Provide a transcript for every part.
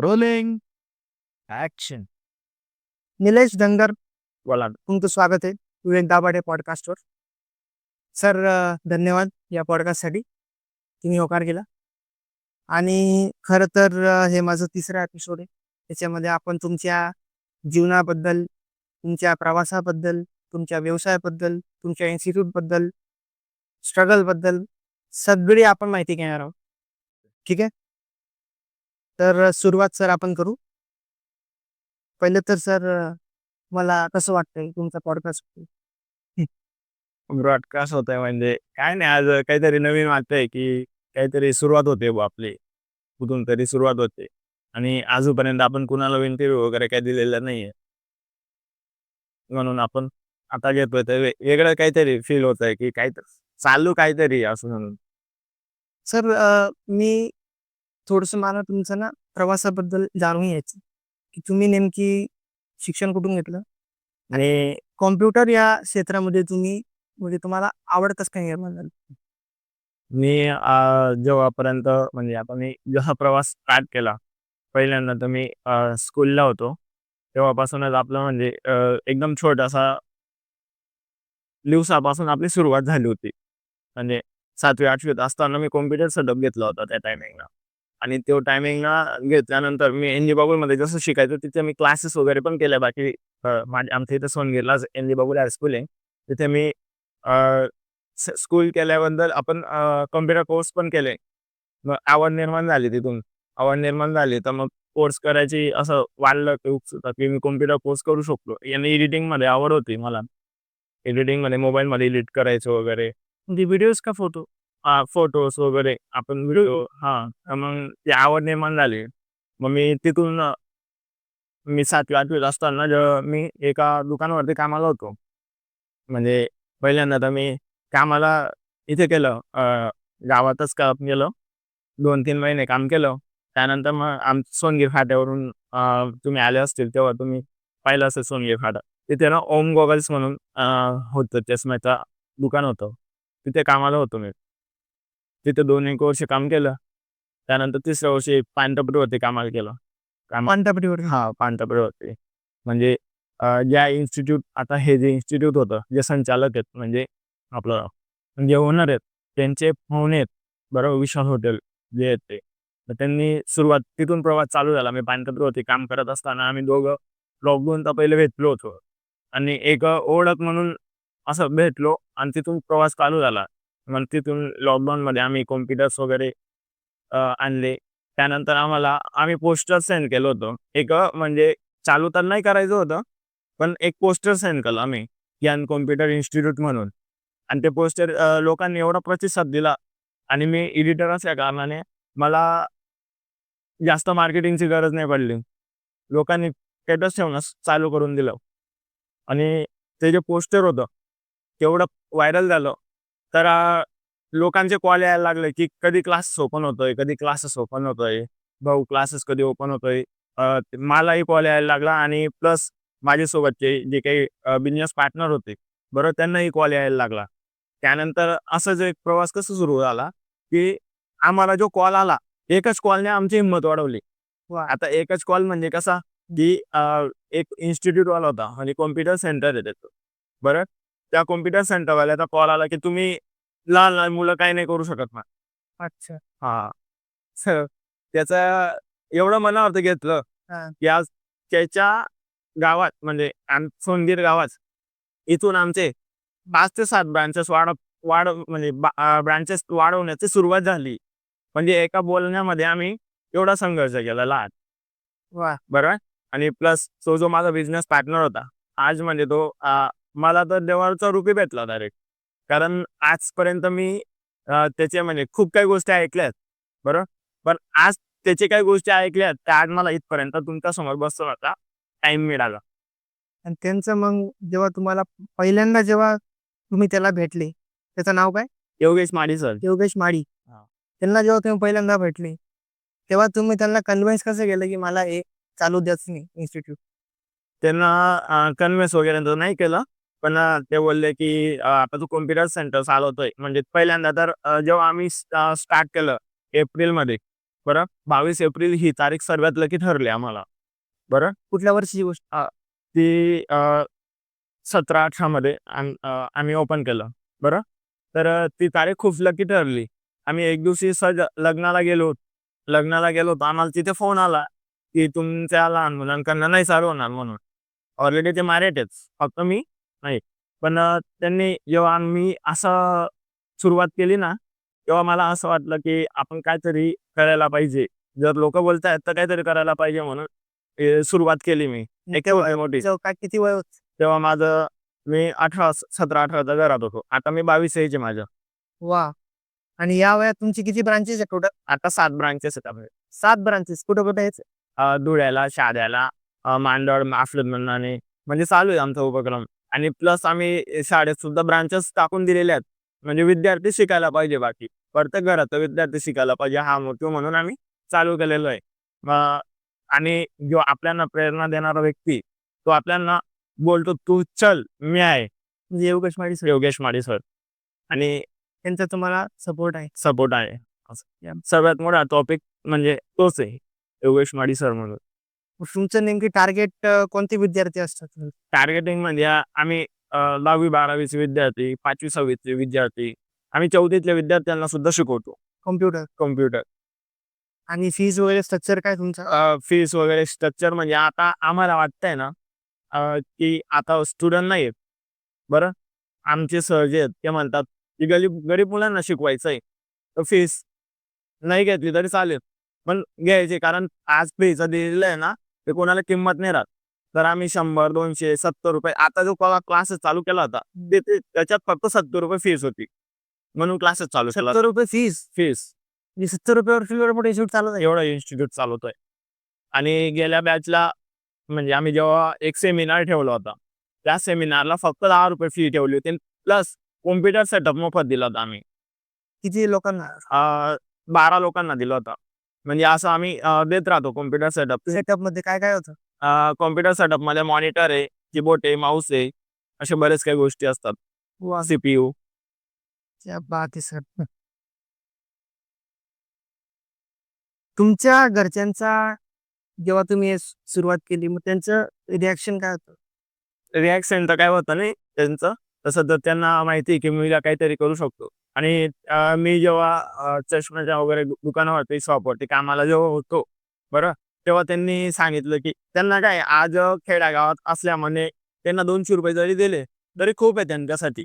Rolling action Nilesh Dhangar बोला तुमचं स्वागत आहे. विवेक दाभाडे पॉडकास्टवर सर धन्यवाद या पॉडकास्टसाठी तुम्ही होकार केला. आणि खरं तर हे माझं तिसरं एपिसोड आहे. त्याच्यामध्ये आपण तुमच्या जीवनाबद्दल तुमच्या प्रवासाबद्दल तुमच्या व्यवसायाबद्दल तुमच्या इन्स्टिट्यूटबद्दल स्ट्रगलबद्दल सगळी आपण माहिती घेणार आहोत. ठीक आहे? तर सुरुवात सर आपण करू. पहिले तर सर मला कसं वाटतंय तुमचा पॉडकास्ट ब्रॉडकास्ट होत आहे म्हणजे काय नाही आज काहीतरी नवीन वाटतंय की काहीतरी सुरुवात होते बुवा आपली. कुठून तरी सुरुवात होते. आणि आजपर्यंत आपण कुणाला इंटरव्ह्यू वगैरे काही दिलेला नाहीये. म्हणून आपण आता घेतोय तर वे- वेगळं काहीतरी फील होत आहे की काय चालू काहीतरी असं म्हणून. सर अ, मी थोडंसं मला तुमचं ना प्रवासाबद्दल जाणून घ्यायचं. की तुम्ही नेमकी शिक्षण कुठून घेतलं? आणि कॉम्प्युटर या क्षेत्रामध्ये तुम्ही म्हणजे तुम्हाला आवड कसं काय निर्माण झालं? मी जेव्हापर्यंत म्हणजे आता मी जेव्हा प्रवास स्टार्ट केला पहिल्यांदा तर मी स्कूलला होतो. तेव्हापासूनच आपलं म्हणजे एकदम छोटासा दिवसापासून आपली सुरुवात झाली होती. म्हणजे सातवी आठवीत असताना मी कॉम्प्युटर सेटअप घेतला होता त्या टायमिंगला आणि तो टायमिंगला घेतल्यानंतर मी एन जी बाबूलमध्ये जसं शिकायचं तिथे मी क्लासेस वगैरे पण केले. बाकी माझ्या आमच्या इथं सोनगिरला N G Babul high school आहे. तिथे मी स्कूल केल्याबद्दल आपण कम्प्युटर कोर्स पण केले. मग आवड निर्माण झाली तिथून. आवड निर्माण झाली तर मग कोर्स करायची असं वाढलं की उत्सुकता की मी कम्प्युटर कोर्स करू शकतो याने एडिटिंगमध्ये आवड होती मला. एडिटिंगमध्ये मोबाईल मध्ये एडिट करायचं वगैरे. म्हणजे व्हिडिओज का फोटो फोटोज वगैरे आपण व्हिडिओ हा तर मग ती आवड निर्माण झाली. मग मी तिथून मी सातवी आठवीत असताना जेव्हा मी एका दुकानावरती कामाला होतो. म्हणजे पहिल्यांदा तर मी कामाला इथे केलं गावातच काम केलं. दोन तीन महिने काम केलं. त्यानंतर मग आम सोनगीर फाट्यावरून तुम्ही आले असतील तेव्हा तुम्ही पाहिलं असेल सोनगीर फाटा. तिथे ना ओम गॉगल्स म्हणून होतं चष्म्याचं दुकान होतं. तिथे कामाला होतो मी. तिथे दोन एक वर्ष काम केलं. त्यानंतर तिसऱ्या वर्षी पानटपरीवरती कामाला केलं काम पानटापटीवर हा पानटपरीवरती. म्हणजे ज्या इन्स्टिट्यूट आता हे जे इन्स्टिट्यूट होतं जे संचालक आहेत म्हणजे आपलं जे ओनर आहेत त्यांचे पाहुणे आहेत बरोबर विशाल हॉटेल जे आहेत ते. तर त्यांनी सुरुवात तिथून प्रवास चालू झाला. मी पानटपरीवरती काम करत असताना आम्ही दोघं लॉकडाऊनचा पहिले भेटलो होतो. आणि एक ओळख म्हणून असं भेटलो आणि तिथून प्रवास चालू झाला. मग तिथून लॉकडाऊनमध्ये आम्ही कॉम्प्युटर्स वगैरे आणले. त्यानंतर आम्हाला आम्ही पोस्टर सेंड केलं होतं. एक म्हणजे चालू तर नाही करायचं होतं पण एक पोस्टर सेंड केलं आम्ही यान कॉम्प्युटर इन्स्टिट्यूट म्हणून. आणि ते पोस्टर लोकांनी एवढा प्रतिसाद दिला आणि मी एडिटर असल्या कारणाने मला जास्त मार्केटिंगची गरज नाही पडली. लोकांनी स्टेटस ठेवणं चालू करून दिलं. आणि ते जे पोस्टर होतं तेवढं व्हायरल झालं. तर लोकांचे कॉल यायला लागले की कधी क्लासेस ओपन होतोय कधी क्लासेस ओपन होतोय भाऊ क्लासेस कधी ओपन होतोय? मलाही कॉल यायला लागला आणि प्लस माझ्यासोबतचे जे काही बिझनेस पार्टनर होते बरोबर त्यांनाही कॉल यायला लागला. त्यानंतर असं जो एक प्रवास कसं सुरू झाला की आम्हाला जो कॉल आला एकच कॉलने आमची हिंमत वाढवली. आता एकच कॉल म्हणजे कसा की एक इन्स्टिट्यूट वाला होता म्हणजे कॉम्प्युटर सेंटर आहे त्याचं. बरं? त्या कॉम्प्युटर सेंटरवाल्याचा कॉल आला की तुम्ही लहान लहान मुलं काही नाही करू शकत ना. अच्छा. हा. त्याचा एवढं मनावरती घेतलं हा. की आज त्याच्या गावात म्हणजे आम- सोनगीर गावात इथून आमचे पाच ते सात ब्रांचेस वाढ वाढ म्हणजे ब्रांचेस वाढवण्याची सुरुवात झाली. म्हणजे एका बोलण्यामध्ये आम्ही एवढा संघर्ष केला लहान. वा. बरोबर? आणि प्लस तो जो माझा बिझनेस पार्टनर होता आज म्हणजे तो अं, मला तर देवाचा रुपी भेटला डायरेक्ट कारण आजपर्यंत मी त्याचे म्हणजे खूप काही गोष्टी ऐकल्यात बरोबर पण आज त्याचे काही गोष्टी ऐकल्यात त्या आज मला इथपर्यंत तुमच्यासमोर बसून आता टाइम मिळाला. आणि त्यांचं मग जेव्हा तुम्हाला पहिल्यांदा जेव्हा तुम्ही त्याला भेटले त्याचं नाव काय? योगेश माडी सर योगेश माडी. त्यांना जेव्हा तुम्ही पहिल्यांदा भेटले तेव्हा तुम्ही त्यांना कन्व्हिन्स कसं केलं की मला हे चालू द्यायचं नाही इन्स्टिट्यूट त्यांना कन्व्हिन्स वगैरे नाही केलं. पण ते बोलले की आता तू कॉम्प्युटर सेंटर चालवतोय. म्हणजे पहिल्यांदा तर जेव्हा आम्ही स्टार्ट केलं एप्रिलमध्ये बरं बावीस एप्रिल ही तारीख सर्वात लकी ठरली आम्हाला. बरं? कुठल्या वर्षीची गोष्ट? ती सतरा अठरामध्ये आम- अं, आम्ही ओपन केलं. बरं? तर ती तारीख खूप लकी ठरली. आम्ही एक दिवशी सहज लग्नाला गेलो लग्नाला गेलो होतो. आम्हाला तिथे फोन आला की तुमच्या लहान मुलांकडनं नाही चालू होणार म्हणून. ऑलरेडी ते मॅरेट आहेत. फक्त मी नाही. पण त्यांनी जेव्हा आम्ही असं सुरुवात केली ना तेव्हा मला असं वाटलं की आपण काहीतरी करायला पाहिजे. जर लोक बोलतायत तर काहीतरी करायला पाहिजे म्हणून सुरुवात केली मी. एक मोठी. किती वय होत? तेव्हा माझं मी अठरा सतरा अठराचा घरात होतो. आता मी बावीस यायचे माझं वा आणि या वयात तुमची किती ब्रांचेस आहे टोटल आता सात ब्रांचेस आहेत आपले. सात ब्रांचेस कुठं कुठं आहेत धुळ्याला शाद्याला मांडळ आफ्लदमनाने म्हणजे चालू आहे आमचा उपक्रम. आणि प्लस आम्ही शाळेत सुद्धा ब्रांचेस टाकून दिलेल्या आहेत. म्हणजे विद्यार्थी शिकायला पाहिजे बाकी. प्रत्येक घरात विद्यार्थी शिकायला पाहिजे. हा मोठो म्हणून आम्ही चालू केलेलो आहे. आणि जो आपल्याला प्रेरणा देणारा व्यक्ती तो आपल्याला बोलतो तू चल मी आहे. म्हणजे योगेश माडी सर योगेश माडी सर आणि त्यांचा तुम्हाला सपोर्ट आहे. सपोर्ट आहे. सर्वात मोठा टॉपिक म्हणजे तोच आहे. योगेश माडी सर म्हणून. तुमचं नेमकी टार्गेट कोणते विद्यार्थी असतात टार्गेटिंग म्हणजे आम्ही अं, दहावी बारावीचे विद्यार्थी पाचवी सहावीचे विद्यार्थी आम्ही चौथीतल्या विद्यार्थ्यांना सुद्धा शिकवतो. कॉम्प्युटर कॉम्प्युटर आणि फीज वगैरे स्ट्रक्चर काय तुमचं? फीस वगैरे स्ट्रक्चर म्हणजे आता आम्हाला वाटतंय ना अं, की आता स्टुडंट नाही आहेत. बरं? आमचे सर जे आहेत ते म्हणतात की गरीब गरीब मुलांना शिकवायचं आहे तर फीस नाही घेतली तरी चालेल. पण घ्यायचे कारण आज फीचं दिलेलं आहे ना ते कोणाला किंमत नाही राहत. तर आम्ही शंभर दोनशे सत्तर रुपये आता जो क्लासेस चालू केला होता ते त्याच्यात फक्त सत्तर रुपये फीस होती. म्हणून क्लासेस चालू केला. सत्तर रुपये फीज फीस म्हणजे सत्तर रुपयावर फीवर मोठे शूट चालत आहे? एवढा इन्स्टिट्यूट चालवतोय आणि गेल्या बॅचला म्हणजे आम्ही जेव्हा एक सेमिनार ठेवला होता त्या सेमिनारला फक्त दहा रुपये फी ठेवली होती. प्लस कॉम्प्युटर सेटअप मोफत दिला होता आम्ही. किती लोकांना? बारा लोकांना दिला होता. म्हणजे असं आम्ही अं, देत राहतो कॉम्प्युटर सेटअप सेटअपमध्ये काय काय होतं? कॉम्प्युटर सेटअपमध्ये मॉनिटर आहे कीबोर्ड आहे माऊस आहे अशा बरेच काही गोष्टी असतात. वा. सीपीयू क्या बात आहे सर तुमच्या घरच्यांचा जेव्हा तुम्ही हे सु- सुरुवात केली मग त्यांचं रिॲक्शन काय होतं? रिॲक्शन तर काय होतं नाही त्यांचं. तसं तर त्यांना माहिती आहे की मी काहीतरी करू शकतो. आणि मी जेव्हा चष्म्याच्या वगैरे दुकानावरती शॉपवरती कामाला जेव्हा होतो बरं तेव्हा त्यांनी सांगितलं की त्यांना काय आज खेड्यागावात असल्यामुळे त्यांना दोनशे रुपये जरी दिले तरी खूप आहे त्यांच्यासाठी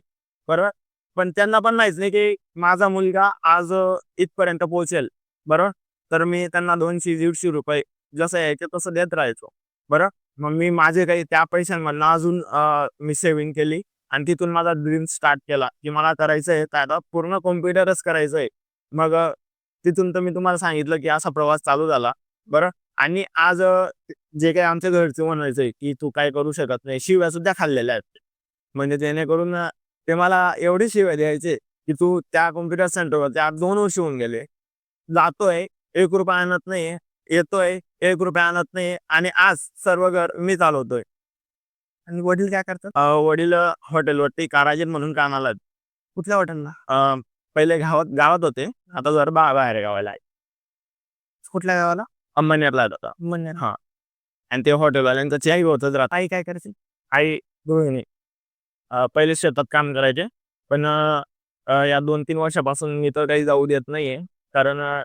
बरोबर पण त्यांना पण माहीत नाही की माझा मुलगा आज इथपर्यंत पोहोचेल बरोबर तर मी त्यांना दोनशे दीडशे रुपये जसं यायचे तसं देत राहायचो बरं मग मी माझे काही त्या पैशांमधनं अजून मी सेव्हिंग केली आणि तिथून माझा ड्रीम स्टार्ट केला की मला करायचं आहे तर आता पूर्ण कॉम्प्युटरच करायचं आहे मग तिथून तर मी तुम्हाला सांगितलं की असा प्रवास चालू झाला. बरं? आणि आज जे काही आमच्या घरचे म्हणायचंय की तू काय करू शकत नाही शिव्या सुद्धा खाल्लेल्या आहेत. म्हणजे जेणेकरून ते मला एवढी शिव्या द्यायचे की तू त्या कॉम्प्युटर सेंटरवर त्या दोन वर्ष होऊन गेले. जातोय एक रुपया आणत नाही येतोय एक रुपया आणत नाही आणि आज सर्व घर मी चालवतोय. आणि वडील काय करतात? अं, वडील अं, हॉटेलवरती काराजीर म्हणून कामाला आहेत. कुठल्या हॉटेलला? अं, पहिले गावात गावात होते. आता जर बा बाहेर गावाला आहे. कुठल्या गावाला? अंबनेरला आहेत आता. हा. आणि ते हॉटेलवाल्यांचं चहाही होतच राहत. आई काय करायची आई गृहिणी. अं, पहिले शेतात काम करायचे. पण अं, अं, या दोन तीन वर्षापासून मी तर काही जाऊ देत नाहीये. कारण अं,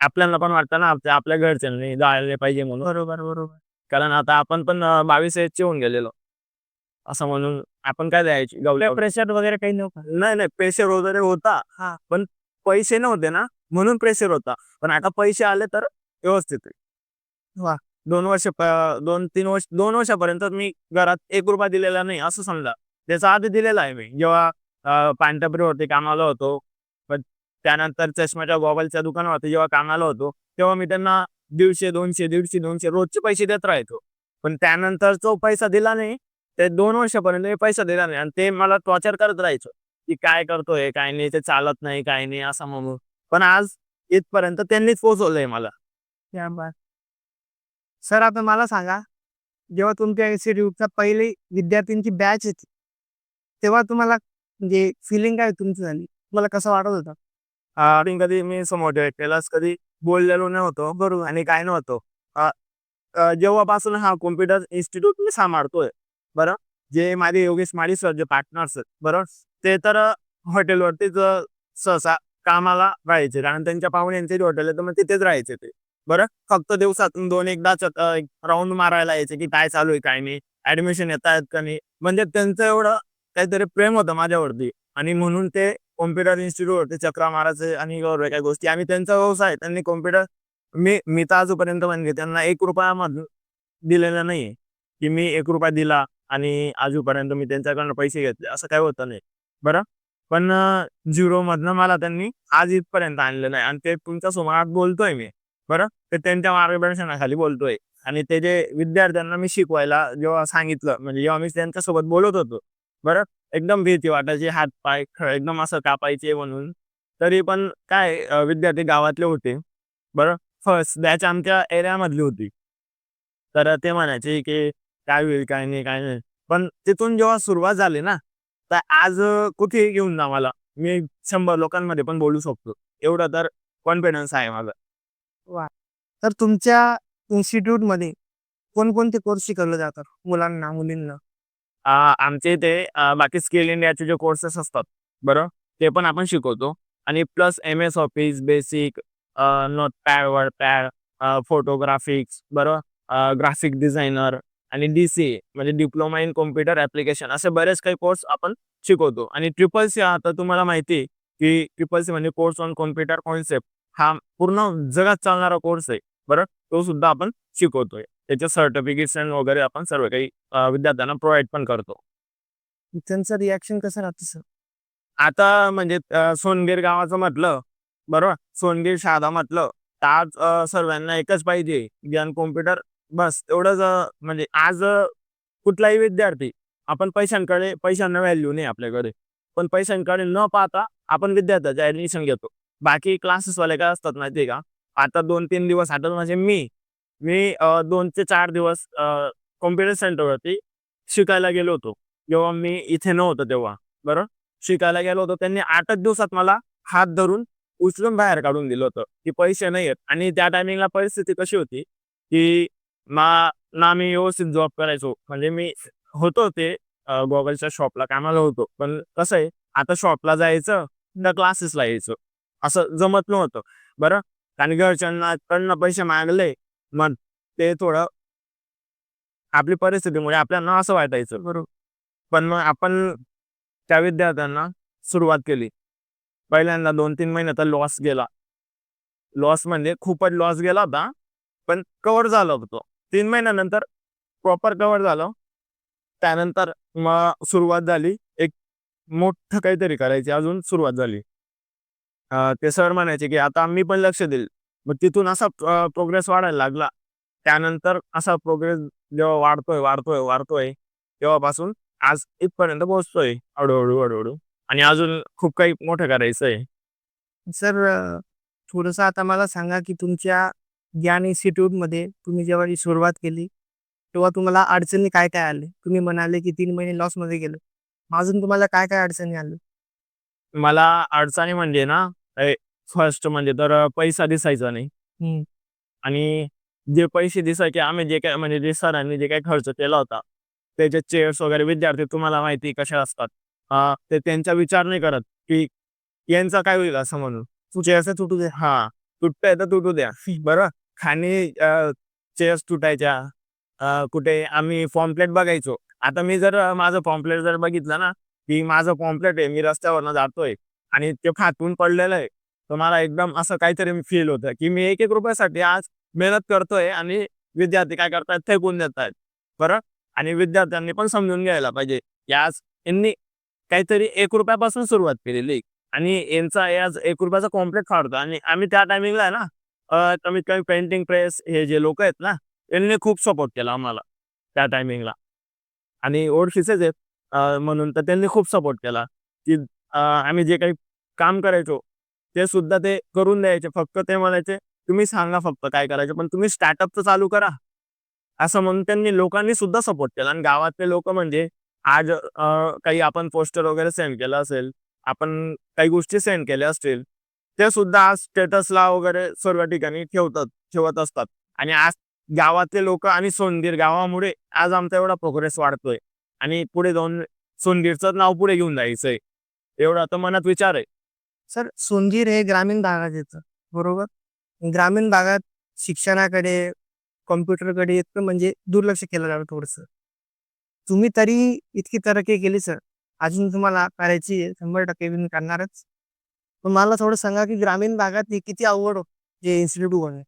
आपल्याला पण वाटतं ना आपल्या आपल्या घरच्यांनी जायला पाहिजे म्हणून. बरोबर बरोबर. कारण आता आपण पण बावीस एजचे होऊन गेलेलो. असं म्हणून आपण काय द्यायची? गवल्या प्रेशर वगैरे काही नव्हतं. नाही नाही प्रेशर वगैरे होता. हा. पण पैसे नव्हते ना म्हणून प्रेशर होता. पण आता पैसे आले तर व्यवस्थित आहे. वा. दोन वर्ष दोन तीन वर्ष दोन वर्षापर्यंत मी घरात एक रुपया दिलेला नाही असं समजा. त्याचा आधी दिलेला आहे मी. जेव्हा पानटपरीवरती कामाला होतो पण त्यानंतर चष्म्याच्या मोबाईलच्या दुकानावरती जेव्हा कामाला होतो तेव्हा मी त्यांना दीडशे दोनशे दीडशे दोनशे रोजचे पैसे देत राहायचो. पण त्यानंतर जो पैसा दिला नाही ते दोन वर्षापर्यंत मी पैसा दिला नाही आणि ते मला टॉर्चर करत राहायचं. की काय करतोय काय नाही ते चालत नाही काय नाही असं म्हणून. पण आज इथपर्यंत त्यांनीच पोहोचवलंय मला. सर आता मला सांगा जेव्हा तुमच्या इन्स्टिट्यूटचा पहिली विद्यार्थ्यांची बॅच येते तेव्हा तुम्हाला म्हणजे फिलिंग काय तुमची झाली? तुम्हाला कसं वाटत होतं? कधी मी समोर केलास कधी? बोललेलो नव्हतो बरोबर आणि काय नव्हतो. जेव्हापासून हा कॉम्प्युटर इन्स्टिट्यूट मी सांभाळतोय बरं? जे माझे योगेश माळी सर जे पार्टनर्स आहेत बरोबर ते तर हॉटेलवरतीच सहसा कामाला राहायचे. कारण त्यांच्या पाहुण्यांचे हॉटेल आहे तर मग तिथेच राहायचे ते बरं? फक्त दिवसातून दोन एकदाच राऊंड मारायला यायचे की काय चालू आहे काय नाही ऍडमिशन येत आहेत का नाही. म्हणजे त्यांचं एवढं काहीतरी प्रेम होतं माझ्यावरती. आणि म्हणून ते कॉम्प्युटर इन्स्टिट्यूट चक्रा मारायचे आणि वगैरे काही गोष्टी. आम्ही त्यांचा व्यवसाय त्यांनी कॉम्प्युटर मी मी तर आजपर्यंत म्हणजे त्यांना एक रुपया दिलेला नाहीये की मी एक रुपया दिला आणि आजूपर्यंत मी त्यांच्याकडनं पैसे घेतले असं काही होतं नाही. बरं? पण झिरो मधनं मला त्यांनी आज इथपर्यंत आणलं नाही आणि ते तुमच्या समोरात बोलतोय मी. बरं? ते त्यांच्या मार्गदर्शनाखाली बोलतोय आणि ते जे विद्यार्थ्यांना मी शिकवायला जेव्हा सांगितलं म्हणजे जेव्हा मी त्यांच्यासोबत बोलत होतो. बरं? एकदम भीती वाटायची हात पाय एकदम असं कापायचे म्हणून. तरी पण काय विद्यार्थी गावातले होते. बरं फर्स्ट बॅच आमच्या एरियामधली होती. तर ते म्हणायचे की काय होईल काय नाही काय नाही. पण तिथून जेव्हा सुरुवात झाली ना तर आज कुठे कुठेही घेऊन जा मला? मी शंभर लोकांमध्ये पण बोलू शकतो. एवढं तर कॉन्फिडन्स आहे माझा. तर तुमच्या इन्स्टिट्यूटमध्ये कोणकोणते कोर्स शिकवले जातात? मुलांना मुलींना? आमच्या इथे बाकी स्किल इंडियाचे जे कोर्सेस असतात बरं ते पण आपण शिकवतो. आणि plus M S Office basic Notepad WordPad photographics बरं ग्राफिक डिझायनर आणि डी सी म्हणजे डिप्लोमा इन कॉम्प्युटर ॲप्लिकेशन असे बरेच काही कोर्स आपण शिकवतो. आणि ट्रिपल सी आता तुम्हाला माहिती आहे की ट्रिपल सी म्हणजे कोर्स ऑन कॉम्प्युटर कॉन्सेप्ट. हा पूर्ण जगात चालणारा कोर्स आहे बरं तो सुद्धा आपण शिकवतोय. त्याचे सर्टिफिकेशन वगैरे आपण सर्व काही विद्यार्थ्यांना प्रोव्हाइड पण करतो. त्यांचं रिॲक्शन कसं राहतं सर आता म्हणजे सोनगीर गावाचं म्हटलं बरोबर? सोनगीर शहादा म्हटलं तर आज सर्वांना एकच पाहिजे ज्ञान कॉम्प्युटर बस एवढंच म्हणजे आज कुठलाही विद्यार्थी आपण पैशांकडे पैशांना व्हॅल्यू नाही आपल्याकडे. पण पैशांकडे न पाहता आपण विद्यार्थ्याचं ऍडमिशन घेतो. बाकी क्लासेसवाले काय असतात माहिती का? आता दोन तीन दिवस आता म्हणजे मी मी दोन ते चार दिवस कॉम्प्युटर सेंटरवरती शिकायला गेलो होतो. जेव्हा मी इथे नव्हतो तेव्हा बरं? शिकायला गेलो होतो. त्यांनी आठच दिवसात मला हात धरून उचलून बाहेर काढून दिलं होतं की पैसे नाही आहेत. आणि त्या टायमिंगला परिस्थिती कशी होती की ना ना मी व्यवस्थित जॉब करायचो. म्हणजे मी होतो ते गॉगलच्या शॉपला कामाला होतो. पण कसं आहे आता शॉपला जायचं ना क्लासेसला यायचं. असं जमत नव्हतं बरं? आणि घरच्यांना कडनं पैसे मागले मग ते थोडं आपली परिस्थितीमुळे आपल्याला असं वाटायचं. बरोबर. पण मग आपण त्या विद्यार्थ्यांना सुरुवात केली. पहिल्यांदा दोन तीन महिन्याचा लॉस गेला. लॉस म्हणजे खूपच लॉस गेला होता पण कव्हर झालं होतं. तीन महिन्यानंतर प्रॉपर कव्हर झालं. त्यानंतर मग सुरुवात झाली एक मोठं काहीतरी करायची अजून सुरुवात झाली. ते सर म्हणायचे की आता मी पण लक्ष देईल. मग तिथून असा प्रोग्रेस वाढायला लागला. त्यानंतर असा प्रोग्रेस जेव्हा वाढतोय वाढतोय वाढतोय तेव्हापासून आज इथपर्यंत पोहोचतोय हळूहळू हळूहळू. आणि अजून खूप काही मोठं करायचं आहे सर थोडंसं आता मला सांगा की तुमच्या ज्ञान इन्स्टिट्यूटमध्ये तुम्ही जेव्हा सुरुवात केली तेव्हा तुम्हाला अडचणी काय काय आले? तुम्ही म्हणाले की तीन महिने लॉसमध्ये गेलो. अजून तुम्हाला काय काय अडचणी आली मला अडचणी म्हणजे ना फर्स्ट म्हणजे तर पैसा दिसायचा नाही. आणि जे पैसे दिसायचे आम्ही जे काय म्हणजे जे सरांनी जे काही खर्च केला होता त्याचे चेअर्स वगैरे विद्यार्थी तुम्हाला माहिती कसे असतात? ते त्यांचा विचार नाही करत की यांचा काय होईल असं म्हणून. चेअरचं तुटू दे. हा तुटतंय तर तुटू द्या. बरं खाली चेअर्स तुटायच्या. कुठे आम्ही पॉम्पलेट बघायचो. आता मी जर माझं पॉम्पलेट जर बघितलं ना की माझं पॉम्पलेट आहे मी रस्त्यावरनं जातोय आणि ते फाटून पडलेलं आहे. तर मला एकदम असं काहीतरी फील होतं की मी एक एक रुपयासाठी आज मेहनत करतोय आणि विद्यार्थी काय करतायत फेकून देत आहेत बरं? आणि विद्यार्थ्यांनी पण समजून घ्यायला पाहिजे की आज यांनी काहीतरी एक रुपयापासून सुरुवात केलेली. आणि यांचा आज एक रुपयाचा कॉम्प्लेट फाडतो आणि आम्ही त्या टायमिंगला आहे ना कमीत कमी पेंटिंग प्रेस हे जे लोक आहेत ना यांनी खूप सपोर्ट केला आम्हाला त्या टायमिंगला आणि ओळखीचेच आहेत म्हणून तर त्यांनी खूप सपोर्ट केला की आम्ही जे काही काम करायचो ते सुद्धा ते करून द्यायचे. फक्त ते म्हणायचे तुम्ही सांगा फक्त काय करायचं पण तुम्ही स्टार्टअप तर चालू करा. असं म्हणून त्यांनी लोकांनी सुद्धा सपोर्ट केला. आणि गावातले लोक म्हणजे आज काही आपण पोस्टर वगैरे सेंड केलं असेल आपण काही गोष्टी सेंड केल्या असतील ते सुद्धा आज स्टेटसला वगैरे सर्व ठिकाणी ठेवतात ठेवत असतात. आणि आज गावातले लोक आणि सोनगीर गावामुळे आज आमचा एवढा प्रोग्रेस वाढतोय. आणि पुढे जाऊन सोनगीरचं नाव पुढे घेऊन जायचंय. एवढा तर मनात विचार आहे. सर सोनगीर हे ग्रामीण भागात येतं बरोबर? ग्रामीण भागात शिक्षणाकडे कॉम्प्युटरकडे इतकं म्हणजे दुर्लक्ष केलं जातं थोडंसं. तुम्ही तरी इतकी तरक्की केली सर. अजून तुम्हाला करायची आहे शंभर टक्के तुम्ही करणारच. पण मला थोडं सांगा की ग्रामीण भागात हे किती अवघड जे इन्स्टिट्यूट उघडणे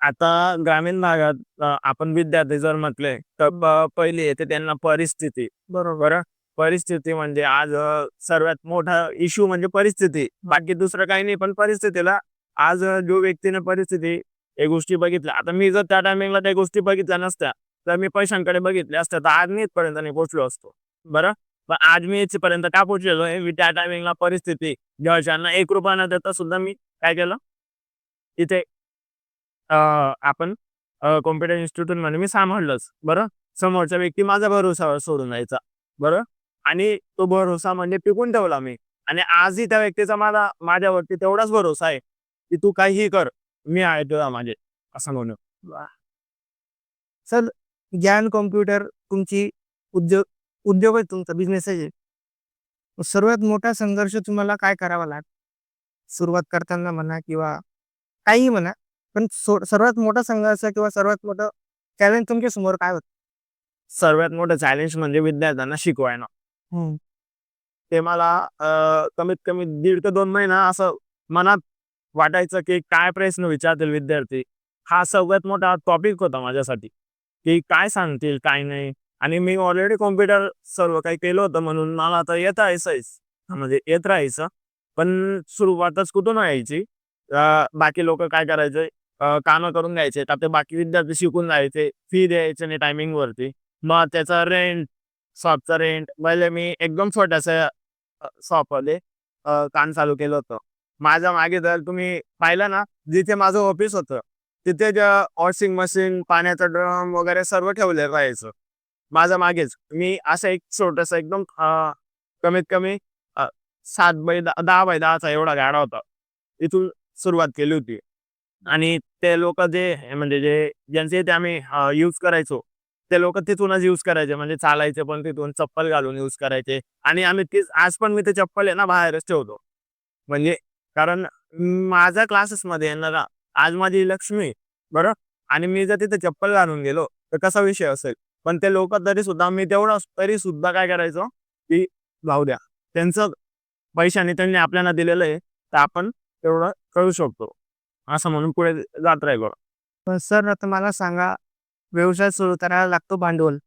आता ग्रामीण भागात आपण विद्यार्थी जर म्हटले तर पहिले येते त्यांना परिस्थिती. बरोबर. परिस्थिती म्हणजे आज अ, सर्वात मोठा इश्यू म्हणजे परिस्थिती. बाकी दुसरं काही नाही पण परिस्थितीला आज अ, जो व्यक्तीने परिस्थिती या गोष्टी बघितल्या. आता मी जर त्या टायमिंगला त्या गोष्टी बघितल्या नसत्या तर मी पैशांकडे बघितल्या असत्या. तर आज मी इथपर्यंत नाही पोहोचलो असतो. बरं? पण आज मी इथपर्यंत का पोहोचलेलो आहे? मी त्या टायमिंगला परिस्थिती घरच्यांना एक रुपया न देता सुद्धा मी काय केलं? इथे अ, आपण कॉम्प्युटर इन्स्टिट्यूटमध्ये मी सांभाळलंच. बरं? समोरचा व्यक्ती माझा भरोसावर सोडून जायचा बरं? आणि तो भरोसा म्हणजे टिकून ठेवला मी. आणि आजही त्या व्यक्तीचा मला माझ्यावरती तेवढाच भरोसा आहे की तू काहीही कर मी आहे तुझा माझे असं म्हणून. सर ज्ञान कॉम्प्युटर तुमची उद्योग उद्योग आहे तुमचा बिझनेस आहे. सर्वात मोठा संघर्ष तुम्हाला काय करावा लागतो सुरुवात करताना म्हणा किंवा काही म्हणा पण सर्वात मोठा संघर्ष किंवा सर्वात मोठं चॅलेंज तुमच्यासमोर काय होतं? सर्वात मोठं चॅलेंज म्हणजे विद्यार्थ्यांना ते मला अ, कमीत कमी दीड ते दोन महिना असं मनात वाटायचं की काय प्रश्न विचारतील विद्यार्थी? हा सगळ्यात मोठा टॉपिक होता माझ्यासाठी. की काय सांगतील काय नाही? आणि मी ऑलरेडी कॉम्प्युटर सर्व काही केलं होतं म्हणून मला आता येत राहायचंच. म्हणजे येत राहायचं. पण सुरुवातच कुठून व्हायची? अ, बाकी लोक काय करायचे? अ, कामं करून घ्यायचे. तर ते बाकी विद्यार्थी शिकून जायचे. फी द्यायचे नाही टायमिंगवरती. मग त्याचा रेंट शॉपचा रेंट मला मी एकदम छोट्याशा शॉपमध्ये काम चालू केलं होतं. माझ्या मागे जर तुम्ही पाहिलं ना जिथे माझं ऑफिस होतं तिथे वॉशिंग मशीन पाण्याचा ड्रम वगैरे सर्व ठेवले राहायचं. माझ्या मागेच. मी असं एक छोटस एकदम कमीत कमी सात बाय दहा बाय दहाचा एवढा गाडा होता. इथून सुरुवात केली होती. आणि ते लोक जे म्हणजे जे ज्यांचे ते आम्ही यूज करायचो ते लोक तिथूनच युज करायचे. म्हणजे चालायचे पण तिथून चप्पल घालून युज करायचे. आणि आम्ही तीच आज पण मी ते चप्पल आहे ना बाहेरच ठेवतो. म्हणजे कारण माझ्या क्लासेसमध्ये येणारा आज माझी लक्ष्मी बरं? आणि मी जर तिथे चप्पल घालून गेलो तर कसा विषय असेल? पण ते लोक तरी सुद्धा मी तेवढं तरी सुद्धा काय करायचो की जाऊ द्या त्यांचं पैशाने त्यांनी आपल्याला दिलेलं आहे तर आपण तेवढं करू शकतो. असं म्हणून पुढे जात राहिलो पण सर आता मला सांगा व्यवसाय सुरू करायला लागतो भांडवल.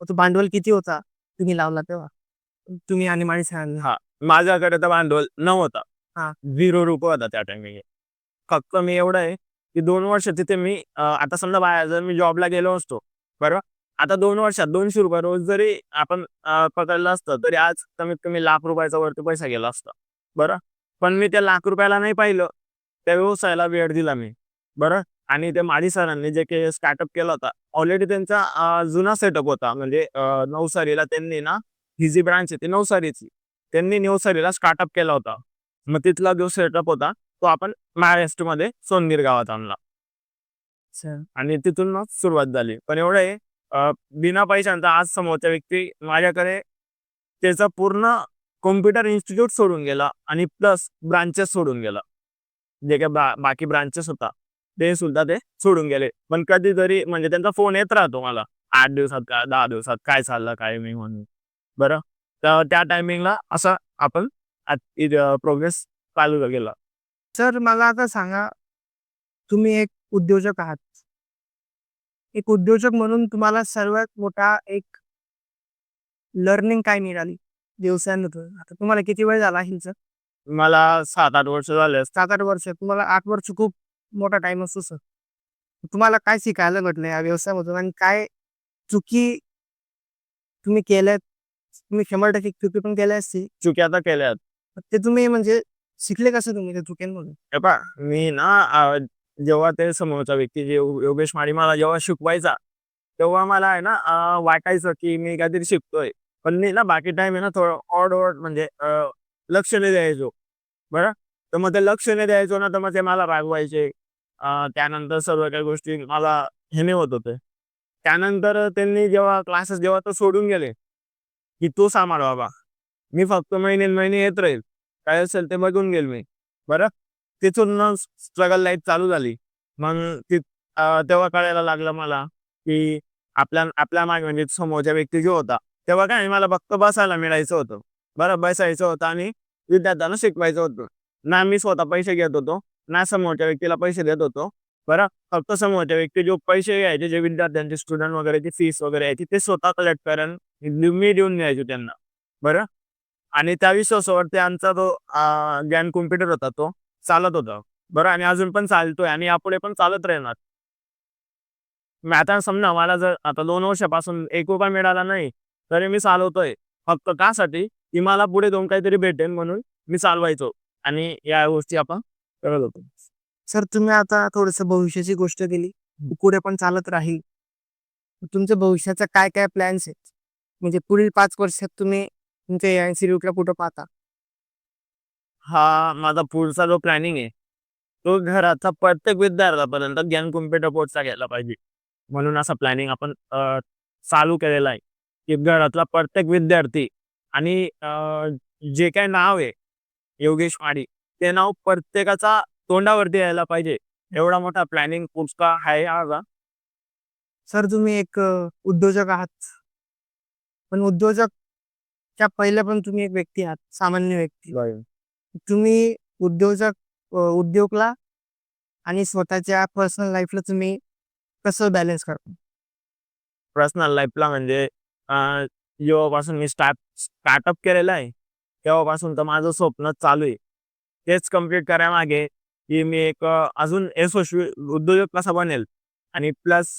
तो भांडवल किती होता? तुम्ही लावला तेव्हा? तुम्ही आणि माझी सांगा हा माझ्याकडे तर भांडवल नव्हता. हा. झिरो रुपये होता त्या टायमिंग फक्त मी एवढं आहे की दोन वर्ष तिथे मी आता समजा बाहेर जर मी जॉबला गेलो असतो बरोबर? आता दोन वर्षात दोनशे रुपये रोज जरी आपण पकडलं असतं तरी आज कमीत कमी लाख रुपयाचा वरती पैसा गेला असता बरं? पण मी त्या लाख रुपयाला नाही पाहिलं. त्या व्यवसायाला वेळ दिला मी बरं? आणि ते माडी सरांनी जे काही स्टार्टअप केला होता ऑलरेडी त्यांचा अं, जुना सेटअप होता. म्हणजे अं, नवसारीला त्यांनी ना ही जी ब्रांच आहे ती नवसारीची त्यांनी नवसारीला स्टार्टअप केला होता. मग तिथला जो सेटअप होता तो आपण महाराष्ट्रमध्ये सोनगीर गावात आणला. सर आणि तिथून मग सुरुवात झाली. पण एवढं आहे अं, बिना पैशांचा आज समोरचा व्यक्ती माझ्याकडे त्याचा पूर्ण कॉम्प्युटर इन्स्टिट्यूट सोडून गेला आणि प्लस ब्रांचेस सोडून गेला. जे काही बा बाकी ब्रांचेस होता. ते सुद्धा ते सोडून गेले. पण कधीतरी म्हणजे त्यांचा फोन येत राहतो मला. आठ दिवसात का दहा दिवसात काय चाललं काय नाही म्हणून. बरं? तर त्या टायमिंगला असं आपण प्रोग्रेस चालू केला. सर मला आता सांगा तुम्ही एक उद्योजक आहात. एक उद्योजक म्हणून तुम्हाला सर्वात मोठा एक लर्निंग काय मिळाली व्यवसायामधून आता तुम्हाला किती वेळ झाला सर मला सात आठ वर्ष झाले. सात आठ वर्ष. तुम्हाला आठ वर्ष खूप मोठा टाइम असतो सर तुम्हाला काय शिकायला भेटलं या व्यवसायामधून आणि काय चुकी तुम्ही केल्यात? तुम्ही शंभर टक्के चुकी पण केल्या असतील? चुकी आता केल्यात. ते तुम्ही म्हणजे शिकले कसं तुम्ही त्या चुक्यांमधून? हे पहा मी ना जेव्हा ते समोरचा व्यक्ती जे यो- योगेश माळी मला जेव्हा शिकवायचा तेव्हा मला आहे ना वाटायचं की मी काहीतरी शिकतोय. पण मी ना बाकी टाइम आहे ना थोडं ऑड ऑड म्हणजे अं, लक्ष नाही द्यायचो. बरं? तर मग ते लक्ष नाही द्यायचो ना तर मग ते मला रागवायचे. त्यानंतर सर्व काही गोष्टी मला हे नाही होत होते. त्यानंतर त्यांनी जेव्हा क्लासेस जेव्हा तो सोडून गेले की तू सांभाळ बाबा. मी फक्त महिने महिने येत राहील. काय असेल ते बघून गेल मी. बरं? तिथून स्ट्रगल लाईफ चालू झाली. मग ती तेव्हा कळायला लागलं मला की आपल्या आपल्या मागे म्हणजे समोरच्या व्यक्ती जो होता तेव्हा काय मला फक्त बसायला मिळायचं होतं. बरं? बसायचं होतं आणि विद्यार्थ्यांना शिकवायचं होतं. ना मी स्वतः पैसे घेत होतो ना समोरच्या व्यक्तीला पैसे देत होतो. बरं? फक्त समोरच्या व्यक्ती जो पैसे घ्यायचे जे विद्यार्थ्यांचे स्टुडंट वगैरेची फीस वगैरे यायची ते स्वतः कलेक्ट करेन. मी देऊन द्यायचो त्यांना. बरं? आणि त्या विश्वासावरती आमचा तो ज्ञान कॉम्प्युटर होता तो चालत होता. बरं? आणि अजून पण चालतोय आणि यापुढे पण चालत राहणार. मी आता समजा मला जर आता दोन वर्षापासून एक रुपया मिळाला नाही तरी मी चालवतोय. फक्त कासाठी की मला पुढे दोन काहीतरी भेटेल म्हणून मी चालवायचो. आणि या गोष्टी आपण करत होतो. सर तुम्ही आता थोडस भविष्याची गोष्ट केली. पुढे पण चालत राहील. तुमच्या भविष्याचा काय काय प्लॅन्स आहेत? म्हणजे पुढील पाच वर्षात तुम्ही तुमच्या या इन्स्टिट्यूटला कुठं पाहता? हा माझा पुढचा जो प्लॅनिंग आहे तो घराचा प्रत्येक विद्यार्थ्यापर्यंत ज्ञान कॉम्प्युटर पोहोचता गेला पाहिजे. म्हणून असा प्लॅनिंग आपण चालू केलेला आहे. की घरातला प्रत्येक विद्यार्थी आणि जे काय नाव आहे योगेश माडी ते नाव प्रत्येकाचा तोंडावरती यायला पाहिजे. एवढा मोठा प्लॅनिंग पुढचा आहे माझा सर तुम्ही एक उद्योजक आहात. पण उद्योजकच्या पहिले पण तुम्ही एक व्यक्ती आहात सामान्य व्यक्ती. तुम्ही उद्योजक उद्योगला आणि स्वतःच्या पर्सनल लाईफला तुम्ही कसं बॅलन्स करता? पर्सनल लाईफला म्हणजे जेव्हापासून मी स्टार्ट स्टार्टअप केलेलं आहे. तेव्हापासून तर माझं स्वप्न चालू आहे. तेच कंप्लीट करायमागे की मी एक अजून यशस्वी उद्योजक कसा बनेल? आणि प्लस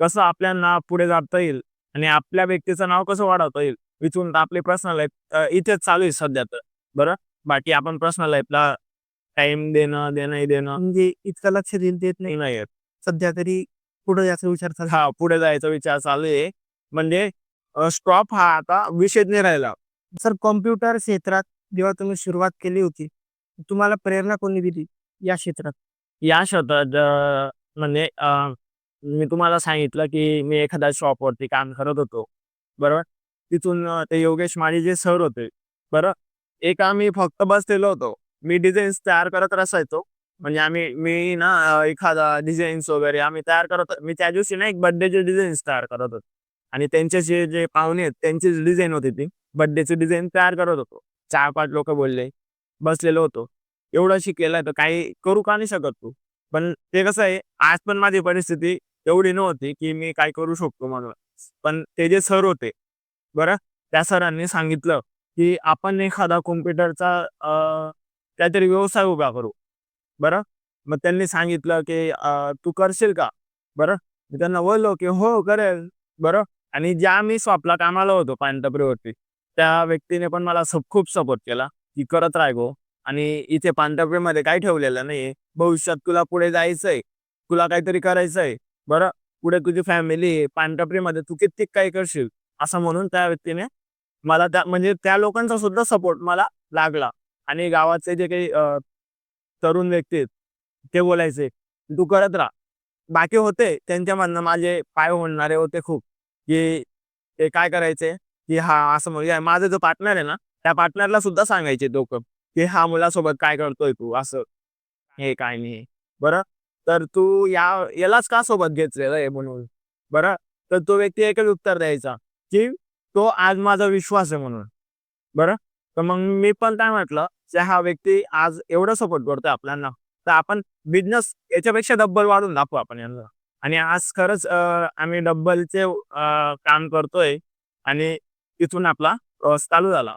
कसं आपल्याला पुढे जाता येईल? आणि आपल्या व्यक्तीचं नाव कसं वाढवता येईल? इथून तर आपली पर्सनल लाईफ इथेच चालू आहे सध्या तर. बरं? बाकी आपण पर्सनल लाईफला टाइम देणं देणं देणं. म्हणजे इतकं लक्ष देत देत नाही. नाही सध्या तरी पुढे याचा विचार चालू हा पुढे जायचा विचार चालू आहे. म्हणजे स्टॉप हा आता विषयच नाही राहिला. सर कॉम्प्युटर क्षेत्रात जेव्हा तुम्ही सुरुवात केली होती तुम्हाला प्रेरणा कोणी दिली या क्षेत्रात? या क्षेत्रात अं, म्हणजे अं, मी तुम्हाला सांगितलं की मी एखाद्या शॉपवरती काम करत होतो बरोबर? तिथून अं, ते योगेश माळी जे सर होते बरं? एक आम्ही फक्त बसलेलो होतो. मी डिझाईन्स तयार करत असायचो. म्हणजे आम्ही मी ना अं, एखादा डिझाईन्स वगैरे आम्ही तयार करत मी त्या दिवशी ना एक बर्थडेचे डिझाईन्स तयार करत होतो. आणि त्यांचे जे जे पाहुणे आहेत त्यांची डिझाईन होती ती. बर्थडेची डिझाईन तयार करत होतो. चार पाच लोक बोलले बसलेलो होतो. एवढं शिकलेला तर काही करू का नाही शकत तू? पण ते कसं आहे आज पण माझी परिस्थिती एवढी नव्हती की मी काय करू शकतो म्हणून. पण ते जे सर होते बरं त्या सरांनी सांगितलं की आपण एखादा कॉम्प्युटरचा काहीतरी व्यवसाय उभा करू बरं? मग त्यांनी सांगितलं की तू करशील का? बरं? मी त्यांना बोललो की हो करेल बरं? आणि ज्या मी स्वप्ला कामाला होतो पानटपरीवरती त्या व्यक्तीने पण मला खूप सपोर्ट केला की करत राह गो. आणि इथे पानटपरीमध्ये काय ठेवलेलं नाही भविष्यात तुला पुढे जायचंय. तुला काहीतरी करायचंय. बरं पुढे तुझी फॅमिली पानटपरीमध्ये तू किती काही करशील? असं म्हणून त्या व्यक्तीने मला त्या म्हणजे त्या लोकांचा सुद्धा सपोर्ट मला लागला. आणि गावाचे जे काही तरुण व्यक्ती आहेत ते बोलायचे तू करत राहा. बाकी होते त्यांच्या म्हणणं माझे पाय होणारे होते खूप. की ते काय करायचे? की हा असं म्हणजे माझा जो पार्टनर आहे ना त्या पार्टनरला सुद्धा सांगायचे लोक की हा मुलासोबत काय करतोय तू असं. हे काय नाही बरं? तर तू या यालाच का सोबत घेतलेलं आहे म्हणून? बरं? तर तो व्यक्ती एकच उत्तर द्यायचा की तो आज माझा विश्वास आहे म्हणून. बरं? तर मग मी पण काय म्हटलं की हा व्यक्ती आज एवढं सपोर्ट करतोय आपल्याला तर आपण बिझनेस याच्यापेक्षा डब्बल वाढून दाखवू आपण यांना. आणि आज खरंच आम्ही डब्बलचे काम करतोय. आणि तिथून आपला प्रवास चालू झाला.